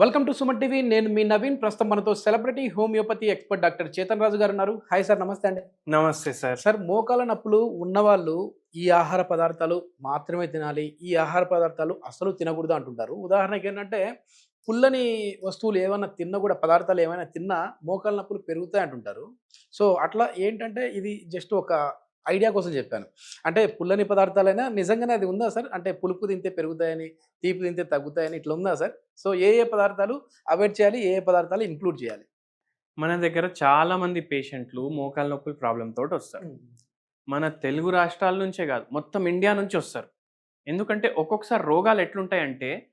Welcome to Suman TV. నేను మీ నవీన్. ప్రస్తుతం మనతో celebrity homeopathy expert doctor Chetan Raju garu ఉన్నారు. హాయ్ సార్ నమస్తే అండి. నమస్తే సార్. సార్ మోకాల నొప్పులు ఉన్నవాళ్ళు ఈ ఆహార పదార్థాలు మాత్రమే తినాలి. ఈ ఆహార పదార్థాలు అసలు తినకూడదు అంటుంటారు. ఉదాహరణకి ఏంటంటే పుల్లని వస్తువులు ఏమైనా తిన్నా కూడా పదార్థాలు ఏమైనా తిన్నా మోకాల నొప్పులు పెరుగుతాయి అంటుంటారు. సో అట్లా ఏంటంటే ఇది జస్ట్ ఒక ఐడియా కోసం చెప్పాను. అంటే పుల్లని పదార్థాలైనా నిజంగానే అది ఉందా సార్? అంటే పులుపు తింటే పెరుగుతాయని తీపి తింటే తగ్గుతాయని ఇట్లా ఉందా సార్? సో ఏ ఏ పదార్థాలు అవాయిడ్ చేయాలి ఏ ఏ పదార్థాలు ఇంక్లూడ్ చేయాలి? మన దగ్గర చాలా మంది పేషెంట్లు మోకాల నొప్పుల ప్రాబ్లం తోటి వస్తారు. మన తెలుగు రాష్ట్రాల నుంచే కాదు మొత్తం ఇండియా నుంచి వస్తారు. ఎందుకంటే ఒక్కొక్కసారి రోగాలు ఎట్లుంటాయంటే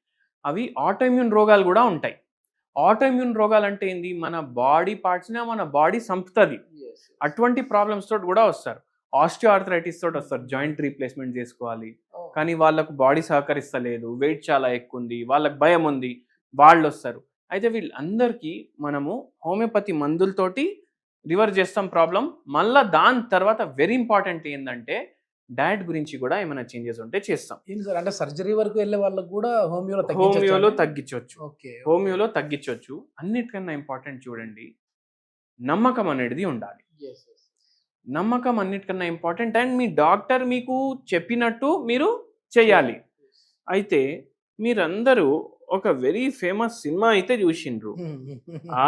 అవి ఆటోఇమ్యూన్ రోగాలు కూడా ఉంటాయి. ఆటోఇమ్యూన్ రోగాలు అంటే ఏంది? మన బాడీ పార్ట్స్నే మన బాడీ సంపుతుంది. అటువంటి ప్రాబ్లమ్స్ తోటి కూడా వస్తారు. ఆస్టియో ఆర్థరైటిస్ తోటి వస్తారు జాయింట్ రీప్లేస్మెంట్ చేసుకోవాలి. కానీ వాళ్ళకు బాడీ సహకరిస్తలేదు వెయిట్ చాలా ఎక్కువ ఉంది వాళ్ళకి భయం ఉంది వాళ్ళు వస్తారు అయితే వీళ్ళందరికీ మనము హోమియోపతి మందులతోటి రివర్ చేస్తాం ప్రాబ్లం. మళ్ళా దాని తర్వాత వెరీ ఇంపార్టెంట్ ఏంటంటే డయట్ గురించి కూడా ఏమైనా చేంజెస్ ఉంటే చేస్తాం. సార్? అంటే సర్జరీ వరకు వెళ్ళే వాళ్ళకు కూడా హోమియోలో హోమియోలో తగ్గించవచ్చు ఓకే హోమియోలో తగ్గించవచ్చు అన్నిటికన్నా ఇంపార్టెంట్ చూడండి నమ్మకం అనేది ఉండాలి. నమ్మకం అన్నిటికన్నా ఇంపార్టెంట్ అండ్ మీ డాక్టర్ మీకు చెప్పినట్టు మీరు చేయాలి. అయితే మీరందరూ ఒక వెరీ ఫేమస్ సినిమా అయితే చూసిండ్రు.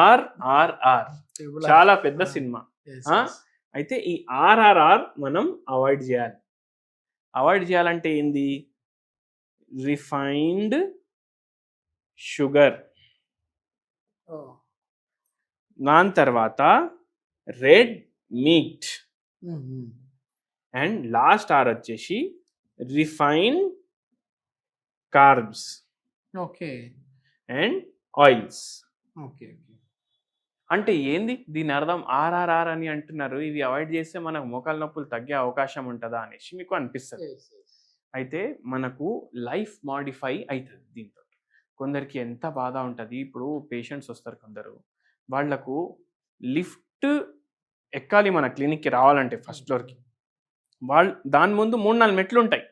ఆర్ ఆర్ ఆర్ చాలా పెద్ద సినిమా? అయితే ఈ ఆర్ఆర్ఆర్ మనం అవాయిడ్ చేయాలి. అవాయిడ్ చేయాలంటే ఏంది? Refined sugar. దాని తర్వాత red meat. And last or వచ్చేసి refine carbs okay and oils okay అంటే ఏంది? దీని అర్థం ఆర్ఆర్ఆర్ అని అంటున్నారు. ఇవి అవాయిడ్ చేస్తే మనకు మోకాల నొప్పులు తగ్గే అవకాశం ఉంటుందా అనేసి మీకు అనిపిస్తుంది. అయితే మనకు లైఫ్ మాడిఫై అవుతుంది దీంతో. కొందరికి ఎంత బాధ ఉంటుంది? ఇప్పుడు పేషెంట్స్ వస్తారు కొందరు. వాళ్ళకు లిఫ్ట్ ఎక్కాలి మన క్లినిక్కి రావాలంటే ఫస్ట్ ఫ్లోర్కి. వాళ్ళు దాని ముందు మూడు నాలుగు మెట్లు ఉంటాయి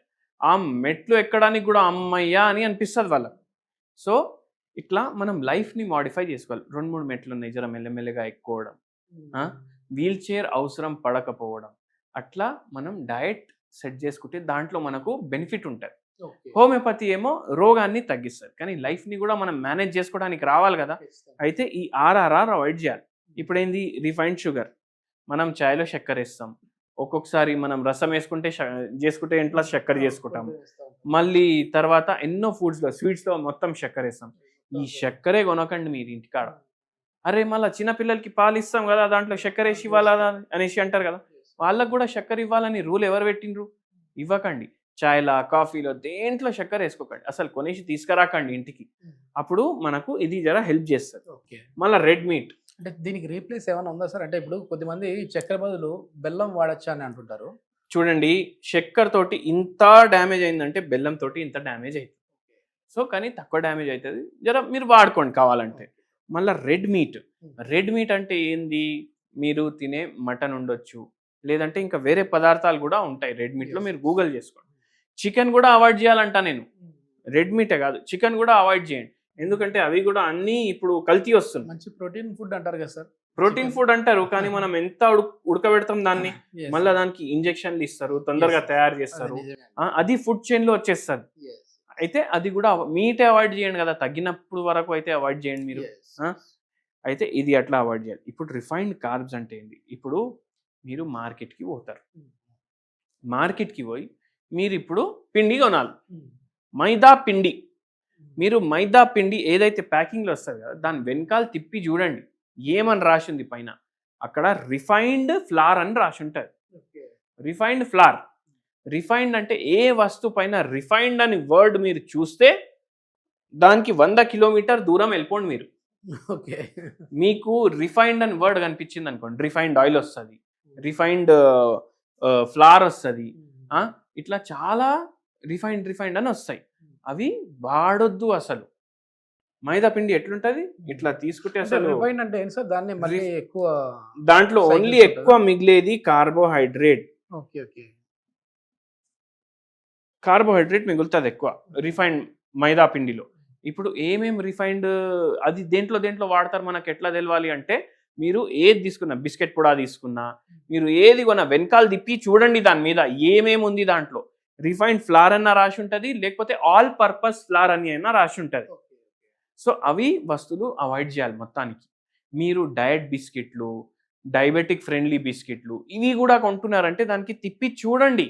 ఆ మెట్లు ఎక్కడానికి కూడా అమ్మయ్యా అని అనిపిస్తుంది వాళ్ళకు. సో ఇట్లా మనం లైఫ్ని మాడిఫై చేసుకోవాలి. రెండు మూడు మెట్లు ఉన్నాయి జర మెల్లమెల్లగా ఎక్కువడం? వీల్ చైర్ అవసరం పడకపోవడం. అట్లా మనం డయట్ సెట్ చేసుకుంటే దాంట్లో మనకు బెనిఫిట్ ఉంటుంది. హోమియోపతి ఏమో రోగాన్ని తగ్గిస్తుంది. కానీ లైఫ్ని కూడా మనం మేనేజ్ చేసుకోవడానికి రావాలి కదా. అయితే ఈ ఆర్ఆర్ఆర్ అవాయిడ్ చేయాలి. ఇప్పుడు ఏంది రిఫైన్డ్ షుగర్. మనం చాయ్లో చక్కెర వేస్తాం ఒక్కొక్కసారి మనం రసం వేసుకుంటే చేసుకుంటే ఇంట్లో చక్కెర చేసుకుంటాం. మళ్ళీ తర్వాత ఎన్నో ఫుడ్స్లో స్వీట్స్లో మొత్తం చక్కెర వేస్తాం ఈ చక్కెరే కొనకండి మీరు ఇంటికాడ. అరే మళ్ళీ చిన్నపిల్లలకి పాలు ఇస్తాం కదా దాంట్లో చక్కెర వేసి ఇవ్వాలా అనేసి అంటారు కదా. వాళ్ళకు కూడా చక్కెర ఇవ్వాలని రూల్ ఎవరు పెట్టిండ్రు? ఇవ్వకండి. చాయ్లా కాఫీలో దేంట్లో చక్కెర వేసుకోకండి అసలు కొనేసి తీసుకురాకండి ఇంటికి. అప్పుడు మనకు ఇది జర హెల్ప్ చేస్తుంది. ఓకే. మళ్ళీ రెడ్ మీట్. అంటే దీనికి రీప్లేస్ ఏమైనా ఉందా సార్? అంటే ఇప్పుడు కొద్దిమంది చక్కెర బదులు బెల్లం వాడచ్చా అని అంటుంటారు. చూడండి చక్కెర తోటి ఇంత డ్యామేజ్ అయిందంటే బెల్లం తోటి ఇంత డ్యామేజ్ అవుతుంది సో కానీ తక్కువ డ్యామేజ్ అవుతుంది జర మీరు వాడుకోండి కావాలంటే. మళ్ళీ రెడ్ మీట్ రెడ్ మీట్ అంటే ఏంది? మీరు తినే మటన్ ఉండొచ్చు. లేదంటే ఇంకా వేరే పదార్థాలు కూడా ఉంటాయి. రెడ్ మీట్లో. మీరు గూగుల్ చేసుకోండి. చికెన్ కూడా అవాయిడ్ చేయాలంట నేను. రెడ్ మీటే కాదు. చికెన్ కూడా అవాయిడ్ చేయండి. ఎందుకంటే అవి కూడా అన్నీ ఇప్పుడు కల్తీ వస్తుంది మంచి ప్రోటీన్ ఫుడ్ అంటారు కదా సార్. ప్రోటీన్. ఫుడ్ అంటారు కానీ మనం ఎంత ఉడక ఉడకబెడతాం దాన్ని. మళ్ళీ దానికి ఇంజెక్షన్లు ఇస్తారు తొందరగా. తయారు చేస్తారు. అది ఫుడ్ చైన్లో వచ్చేస్తుంది. అయితే అది కూడా మీటే అవాయిడ్ చేయండి కదా తగ్గినప్పుడు వరకు అయితే అవాయిడ్ చేయండి మీరు? అయితే ఇది అట్లా అవాయిడ్ చేయాలి. ఇప్పుడు రిఫైన్డ్ కార్బ్స్ అంటే ఏంది? ఇప్పుడు మీరు మార్కెట్కి పోతారు. మార్కెట్కి పోయి మీరు ఇప్పుడు పిండి కొనాలి. మైదా పిండి. మీరు మైదా పిండి ఏదైతే ప్యాకింగ్లో వస్తుంది కదా దాని వెనకాల తిప్పి చూడండి. ఏమని రాసి ఉంది పైన? అక్కడ రిఫైన్డ్ ఫ్లార్ అని రాసి ఉంటుంది. Refined flower. రిఫైన్డ్ అంటే ఏ వస్తువు పైన రిఫైన్డ్ అని వర్డ్ మీరు చూస్తే దానికి వంద కిలోమీటర్ దూరం వెళ్ళిపోండి మీరు. ఓకే. మీకు రిఫైన్డ్ అని వర్డ్ కనిపించింది అనుకోండి. రిఫైన్డ్ ఆయిల్ వస్తుంది. రిఫైన్డ్ ఫ్లార్ వస్తుంది? ఇట్లా చాలా రిఫైన్డ్ రిఫైన్డ్ అని వస్తాయి. అవి వాడొద్దు అసలు. మైదా పిండి ఎట్లుంటది? ఇట్లా తీసుకుంటే అసలు రిఫైన్ అంటే ఏంటి సార్? దాన్ని మళ్ళీ ఎక్కువ దాంట్లో ఓన్లీ? ఎక్కువ మిగిలేది కార్బోహైడ్రేట్. Okay okay. కార్బోహైడ్రేట్ మిగులుతుంది ఎక్కువ రిఫైన్డ్ మైదా పిండిలో. ఇప్పుడు ఏమేం రిఫైన్డ్ అది దేంట్లో దేంట్లో వాడతారు మనకు ఎట్లా తెలవాలి అంటే మీరు ఏది తీసుకున్నా బిస్కెట్ కూడా తీసుకున్నా మీరు ఏది కొన్నా వెనకాల తిప్పి చూడండి దాని మీద ఏమేమి ఉంది దాంట్లో. రిఫైన్డ్ ఫ్లార్ అన్న రాసి ఉంటుంది లేకపోతే ఆల్ పర్పస్ ఫ్లార్ అని అయినా రాసి ఉంటుంది. సో అవి వస్తువులు అవాయిడ్ చేయాలి మొత్తానికి. మీరు డయట్ బిస్కెట్లు డయాబెటిక్ ఫ్రెండ్లీ బిస్కెట్లు ఇవి కూడా కొంటున్నారంటే దానికి తిప్పి చూడండి.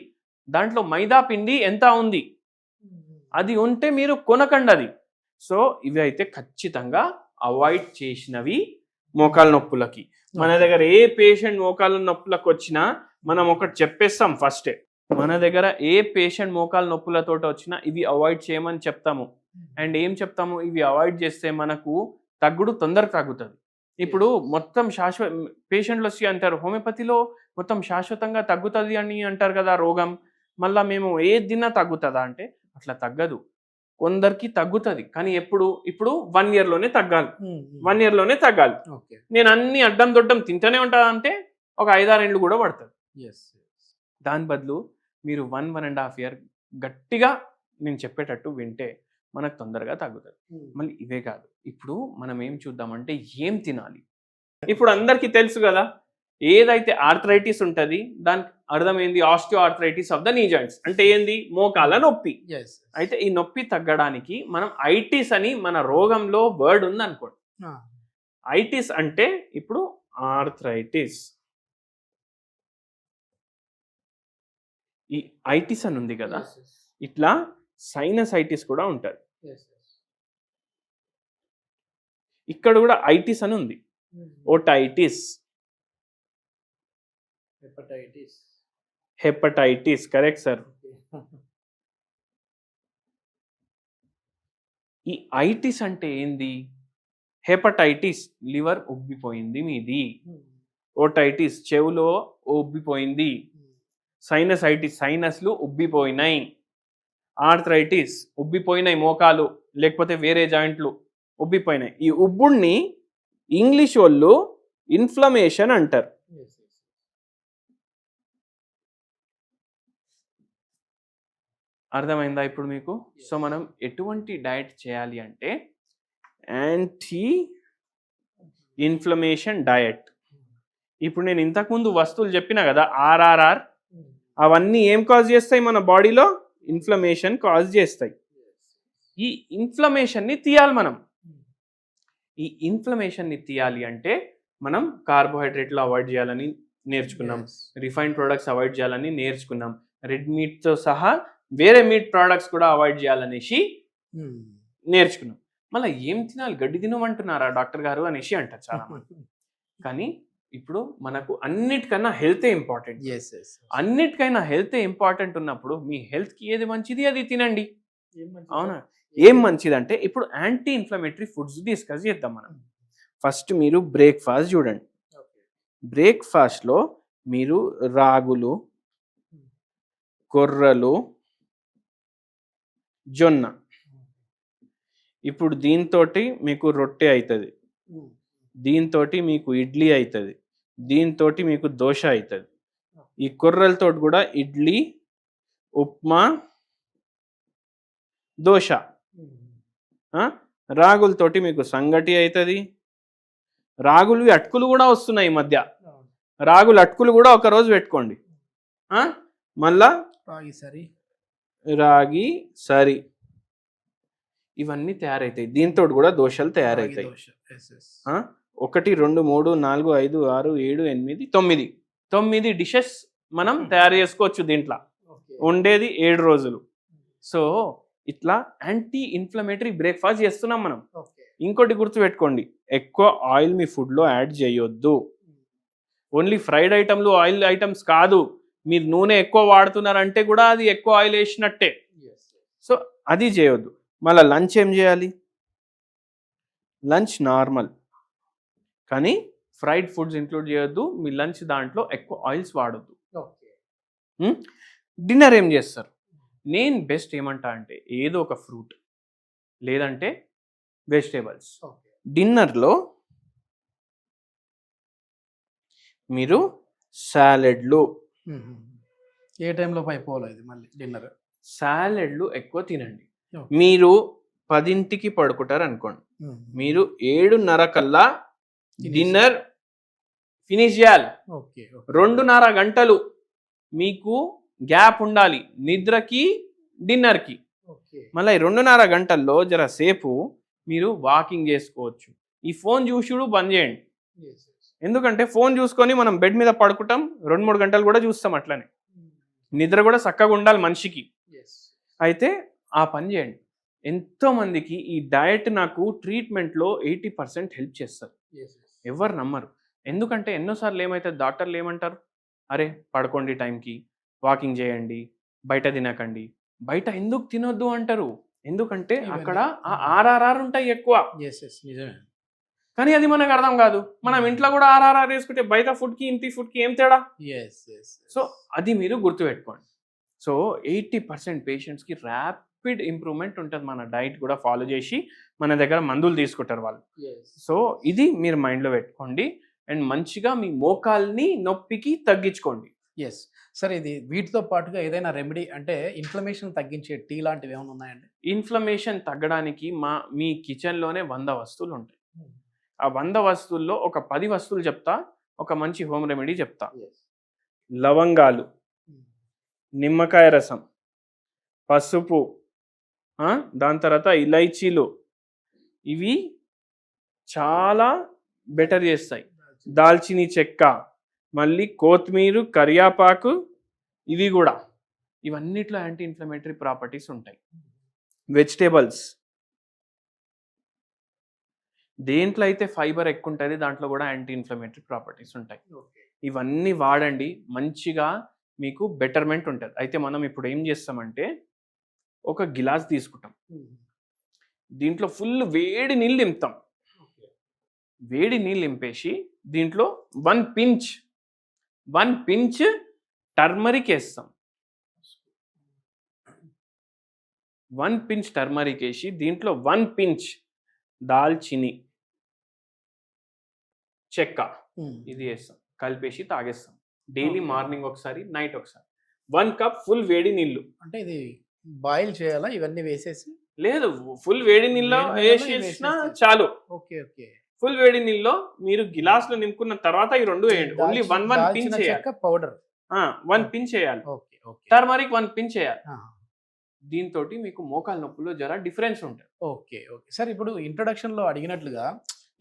దాంట్లో మైదా పిండి ఎంత ఉంది? అది ఉంటే మీరు కొనకండి అది. సో ఇవి అయితే ఖచ్చితంగా అవాయిడ్ చేసినవి మోకాల నొప్పులకి. మన దగ్గర ఏ పేషెంట్ మోకాల నొప్పులకు వచ్చినా మనం ఒకటి చెప్పేస్తాం ఫస్టే మన దగ్గర ఏ పేషెంట్ మోకాల నొప్పులతో వచ్చినా ఇవి అవాయిడ్ చేయమని చెప్తాము. అండ్ ఏం చెప్తాము? ఇవి అవాయిడ్ చేస్తే మనకు తగ్గుడు తొందరగా తగ్గుతుంది ఇప్పుడు మొత్తం శాశ్వత పేషెంట్లు వచ్చి అంటారు హోమియోపతిలో మొత్తం శాశ్వతంగా తగ్గుతుంది అని అంటారు కదా రోగం. మళ్ళా మేము ఏది తిన్నా తగ్గుతుందా? అంటే అట్లా తగ్గదు. కొందరికి తగ్గుతుంది. కానీ ఎప్పుడు? ఇప్పుడు వన్ ఇయర్లోనే తగ్గాలి. వన్ ఇయర్లోనే తగ్గాలి. ఓకే నేను అన్ని అడ్డం దొడ్డం తింటూనే ఉంటా అంటే ఒక ఐదారేళ్ళు కూడా పడుతుంది. దాని బదులు మీరు one one and half year గట్టిగా నేను చెప్పేటట్టు వింటే మనకు తొందరగా తగ్గుతుంది. మళ్ళీ ఇవే కాదు. ఇప్పుడు మనం ఏం చూద్దామంటే ఏం తినాలి? ఇప్పుడు అందరికీ తెలుసు కదా ఏదైతే ఆర్థరైటిస్ ఉంటుంది దానికి అర్థం ఏంది? Osteoarthritis of the knee joints. అంటే ఏంది? మోకాల నొప్పి. అయితే ఈ నొప్పి తగ్గడానికి మనం ఐటిస్ అని మన రోగంలో వర్డ్ ఉంది అనుకోండి ఐటిస్ అంటే ఇప్పుడు ఆర్థరైటిస్. ఈ ఐటిస్ అని ఉంది కదా ఇట్లా సైనసైటిస్ కూడా ఉంటుంది ఇక్కడ కూడా ఐటిస్ అని ఉంది. Otitis. Hepatitis. Hepatitis correct sir. ఈ ఐటిస్ అంటే ఏంది? హెపటైటిస్ లివర్ ఉబ్బిపోయింది మీది. ఓటైటిస్ చెవులో ఉబ్బిపోయింది సైనసైటిస్ సైనస్లు ఉబ్బిపోయినాయి ఆర్థరైటిస్ ఉబ్బిపోయినాయి మోకాలు లేకపోతే వేరే జాయింట్లు ఉబ్బిపోయినాయి ఈ ఉబ్బుడిని ఇంగ్లీష్ వాళ్ళు ఇన్ఫ్లమేషన్ అంటారు. అర్థమైందా ఇప్పుడు మీకు? సో మనం ఎటువంటి డయట్ చేయాలి అంటే యాంటీ ఇన్ఫ్లమేషన్ డయట్ ఇప్పుడు నేను ఇంతకుముందు వస్తువులు చెప్పిన కదా ఆర్ఆర్ఆర్ అవన్నీ ఏం కాజ్ చేస్తాయి మన బాడీలో ఇన్ఫ్లమేషన్ కాజ్ చేస్తాయి. ఈ ఇన్ఫ్లమేషన్ని తీయాలి మనం. ఈ ఇన్ఫ్లమేషన్ని తీయాలి అంటే మనం కార్బోహైడ్రేట్లు అవాయిడ్ చేయాలని నేర్చుకున్నాం. రిఫైన్డ్ ప్రొడక్ట్స్ అవాయిడ్ చేయాలని నేర్చుకున్నాం. రెడ్ మీట్తో సహా వేరే మీట్ ప్రోడక్ట్స్ కూడా అవాయిడ్ చేయాలనేసి నేర్చుకున్నాం. మళ్ళీ ఏం తినాలి? గడ్డి తినమంటున్నారా డాక్టర్ గారు అనేసి అంటారు చాలా కానీ ఇప్పుడు మనకు అన్నిటికన్నా హెల్తే ఇంపార్టెంట్. ఎస్ ఎస్ అన్నిటికైనా హెల్త్ ఇంపార్టెంట్ ఉన్నప్పుడు మీ హెల్త్కి ఏది మంచిది అది తినండి. అవునా? ఏం మంచిది అంటే ఇప్పుడు యాంటీ ఇన్ఫ్లమేటరీ ఫుడ్స్ డిస్కస్ చేద్దాం మనం. ఫస్ట్ మీరు బ్రేక్ఫాస్ట్ చూడండి. బ్రేక్ఫాస్ట్లో మీరు రాగులు కొర్రలు జొన్న. ఇప్పుడు దీంతో మీకు రొట్టె అవుతుంది దీంతో మీకు ఇడ్లీ అవుతుంది దీంతో మీకు దోశ అవుతుంది ఈ కొర్రలతో కూడా ఇడ్లీ ఉప్మా దోశ? రాగులతోటి మీకు సంగటి అవుతుంది రాగులు అటుకులు కూడా వస్తున్నాయి ఈ మధ్య. రాగులు అటుకులు కూడా ఒక రోజు పెట్టుకోండి? మళ్ళా రాగి సరి. రాగి సరి. ఇవన్నీ తయారవుతాయి దీంతో కూడా దోశలు తయారవుతాయి? ఒకటి రెండు మూడు నాలుగు ఐదు ఆరు ఏడు ఎనిమిది తొమ్మిది. తొమ్మిది డిషెస్ మనం తయారు చేసుకోవచ్చు దీంట్లో. ఉండేది ఏడు రోజులు. సో ఇట్లా యాంటీ ఇన్ఫ్లమేటరీ బ్రేక్ఫాస్ట్ చేస్తున్నాం మనం. ఇంకోటి గుర్తుపెట్టుకోండి. ఎక్కువ ఆయిల్ మీ ఫుడ్లో యాడ్ చేయొద్దు. ఓన్లీ ఫ్రైడ్ ఐటమ్లు ఆయిల్ ఐటమ్స్ కాదు. మీరు నూనె ఎక్కువ వాడుతున్నారంటే కూడా అది ఎక్కువ ఆయిల్ వేసినట్టే. సో అది చేయొద్దు. మళ్ళీ లంచ్ ఏం చేయాలి? Lunch normal. కానీ ఫ్రైడ్ ఫుడ్స్ ఇంక్లూడ్ చేయొద్దు. మీ లంచ్ దాంట్లో ఎక్కువ ఆయిల్స్ వాడొద్దు. ఓకే. డిన్నర్ ఏం చేస్తారు? నేను బెస్ట్ ఏమంటా అంటే ఏదో ఒక ఫ్రూట్ లేదంటే వెజిటేబుల్స్. ఓకే. డిన్నర్లో మీరు సాలెడ్లు. ఏ టైంలో అయిపోవాలి ఇది మళ్ళీ డిన్నర్? సాలెడ్లు ఎక్కువ తినండి. మీరు పదింటికి పడుకుంటారు అనుకోండి మీరు ఏడున్నర కల్లా. డిన్నర్ ఫినిష్ చేయాలి. రెండున్నర గంటలు మీకు గ్యాప్ ఉండాలి నిద్రకి డిన్నర్కి. మళ్ళీ రెండున్నర గంటల్లో జర సేపు మీరు వాకింగ్ చేసుకోవచ్చు. ఈ ఫోన్ చూసుడు బంద్ చేయండి. ఎందుకంటే ఫోన్ చూసుకొని మనం బెడ్ మీద పడుకుంటాం రెండు మూడు గంటలు కూడా చూస్తాం అట్లనే. నిద్ర కూడా చక్కగా ఉండాలి మనిషికి. అయితే ఆ పని చేయండి. ఎంతో మందికి ఈ డయట్ నాకు ట్రీట్మెంట్లో ఎయిటీ పర్సెంట్ హెల్ప్ చేస్తారు. ఎవరు నమ్మరు. ఎందుకంటే ఎన్నోసార్లు ఏమైతే డాక్టర్లు ఏమంటారు? అరే పడుకోండి టైంకి వాకింగ్ చేయండి బయట తినకండి బయట ఎందుకు తినొద్దు అంటారు. ఎందుకంటే. అక్కడ ఆ ఆర్ఆర్ఆర్ ఉంటాయి ఎక్కువ. కానీ అది మనకు అర్థం కాదు. మనం ఇంట్లో కూడా ఆర్ఆర్ఆర్ వేసుకుంటే బయట ఫుడ్కి ఇంటి ఫుడ్కి ఏం తేడా? సో అది మీరు గుర్తుపెట్టుకోండి. సో ఎయిటీ పర్సెంట్ పేషెంట్స్కి ర్యాపిడ్ ఇంప్రూవ్మెంట్ ఉంటుంది మన డైట్ కూడా ఫాలో చేసి మన దగ్గర మందులు తీసుకుంటారు వాళ్ళు. సో ఇది మీరు మైండ్లో పెట్టుకోండి. అండ్ మంచిగా మీ మోకాల్ని నొప్పికి తగ్గించుకోండి. ఎస్ సరే ఇది వీటితో పాటుగా ఏదైనా రెమెడీ అంటే ఇన్ఫ్లమేషన్ తగ్గించే టీ లాంటివి ఏమైనా ఉన్నాయండి? ఇన్ఫ్లమేషన్ తగ్గడానికి మా మీ కిచెన్లోనే వంద వస్తువులు ఉంటాయి. ఆ వంద వస్తువుల్లో ఒక పది వస్తువులు చెప్తా ఒక మంచి హోమ్ రెమెడీ చెప్తా. లవంగాలు నిమ్మకాయ రసం పసుపు దాని తర్వాత ఇలైచీలు. ఇవి చాలా బెటర్ చేస్తాయి. దాల్చిని చెక్క మళ్ళీ కొత్తిమీర కరియాపాకు ఇవి కూడా. ఇవన్నిట్లో యాంటీ ఇన్ఫ్లమేటరీ ప్రాపర్టీస్ ఉంటాయి. వెజిటేబుల్స్ దేంట్లో అయితే ఫైబర్ ఎక్కువ ఉంటుంది దాంట్లో కూడా యాంటీ ఇన్ఫ్లమేటరీ ప్రాపర్టీస్ ఉంటాయి ఇవన్నీ వాడండి మంచిగా మీకు బెటర్మెంట్ ఉంటుంది. అయితే మనం ఇప్పుడు ఏం చేస్తామంటే ఒక గిలాస్ తీసుకుంటాం. దీంట్లో ఫుల్ వేడి నీళ్ళు నింపుతాం. వేడి నీళ్ళు నింపేసి దీంట్లో one pinch one pinch turmeric వేస్తాం. వన్ పించ్ టర్మరిక్ వేసి దీంట్లో వన్ పించ్ దాల్చిని చెక్క ఇది వేస్తాం. కలిపేసి తాగేస్తాం. డైలీ. మార్నింగ్ ఒకసారి నైట్ ఒకసారి. వన్ కప్ ఫుల్ వేడి నీళ్ళు. అంటే ఇది బాయిల్ చేయాలా? ఇవన్నీ వేసేసి? లేదు. ఫుల్ వేడి నీళ్ళలో వేసేసిన వేసేసి. చాలు. Okay okay. ఫుల్ వేడి నీళ్ళలో మీరు గిలాస్లో నింపుకున్న తర్వాత ఈ రెండు వేయండి. ఓన్లీ వన్ వన్ పిన్ చేయాలి. పౌడర్. వన్ పిన్ చేయాలి. టర్మరిక్ వన్ పిన్ చేయాలి. దీంతో మీకు మోకాల నొప్పులో జర డిఫరెన్స్ ఉంటుంది. Okay okay. సార్ ఇప్పుడు introduction లో అడిగినట్లుగా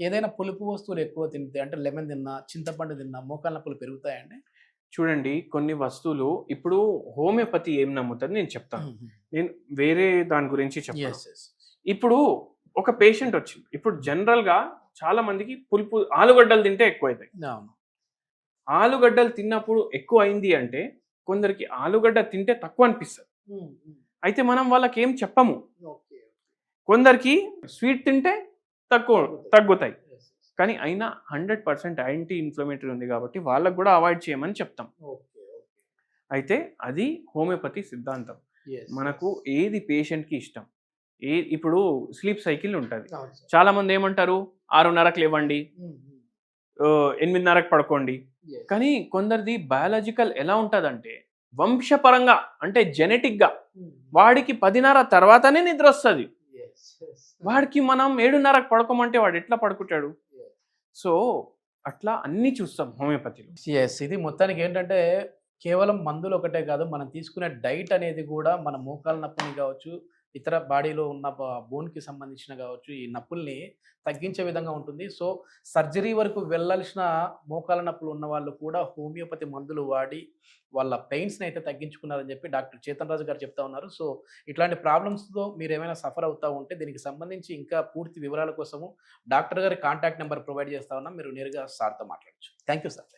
ఏదైనా పులుపు వస్తువులు ఎక్కువ తింటే అంటే లెమన్ తిన్నా చింతపండు తిన్నా మోకాళ్ళ నొప్పులు పెరుగుతాయండి. చూడండి కొన్ని వస్తువులు ఇప్పుడు హోమియోపతి ఏం నమ్ముతుంది నేను చెప్తాను. నేను వేరే దాని గురించి చెప్తాను. ఇప్పుడు ఒక పేషెంట్ వచ్చింది. ఇప్పుడు జనరల్గా చాలా మందికి పులుపు ఆలుగడ్డలు తింటే ఎక్కువ అవుతాయి ఆలుగడ్డలు తిన్నప్పుడు ఎక్కువ అయింది అంటే కొందరికి ఆలుగడ్డ తింటే తక్కువ అనిపిస్తుంది. అయితే మనం వాళ్ళకి ఏం చెప్పము కొందరికి స్వీట్ తింటే తక్కువ తగ్గుతాయి. కానీ అయినా హండ్రెడ్ పర్సెంట్ యాంటీ ఇన్ఫ్లమేటరీ ఉంది కాబట్టి వాళ్ళకు కూడా అవాయిడ్ చేయమని చెప్తాం. అయితే అది హోమియోపతి సిద్ధాంతం. మనకు ఏది పేషెంట్కి ఇష్టం? ఏ ఇప్పుడు స్లీప్ సైకిల్ ఉంటుంది. చాలా మంది ఏమంటారు? ఆరున్నరకు లేవండి. ఎనిమిదిన్నరకు పడుకోండి. కానీ కొందరిది బయాలజికల్ ఎలా ఉంటుందంటే వంశపరంగా అంటే జెనెటిక్గా వాడికి పదిన్నర తర్వాతనే నిద్ర వస్తుంది. వాడికి మనం ఏడున్నరకు పడుకోమంటే వాడు ఎట్లా పడుకుంటాడు? సో అట్లా అన్ని చూస్తాం హోమియోపతిలో. ఎస్ ఇది మొత్తానికి ఏంటంటే కేవలం మందులు ఒకటే కాదు మనం తీసుకునే డైట్ అనేది కూడా మన మోకాల నొప్పిని కావచ్చు ఇతర బాడీలో ఉన్న బోన్కి సంబంధించిన కావచ్చు ఈ నొప్పుల్ని తగ్గించే విధంగా ఉంటుంది. సో సర్జరీ వరకు వెళ్ళాల్సిన మోకాల నొప్పులు ఉన్న వాళ్ళు కూడా హోమియోపతి మందులు వాడి వాళ్ళ పెయిన్స్ని అయితే తగ్గించుకున్నారని చెప్పి డాక్టర్ చేతన్ రాజు గారు చెప్తా ఉన్నారు. సో ఇట్లాంటి ప్రాబ్లమ్స్తో మీరు ఏమైనా సఫర్ అవుతూ ఉంటే దీనికి సంబంధించి ఇంకా పూర్తి వివరాల కోసము డాక్టర్ గారి కాంటాక్ట్ నెంబర్ ప్రొవైడ్ చేస్తా ఉన్నా. మీరు నేరుగా సార్తో మాట్లాడచ్చు. Thank you sir.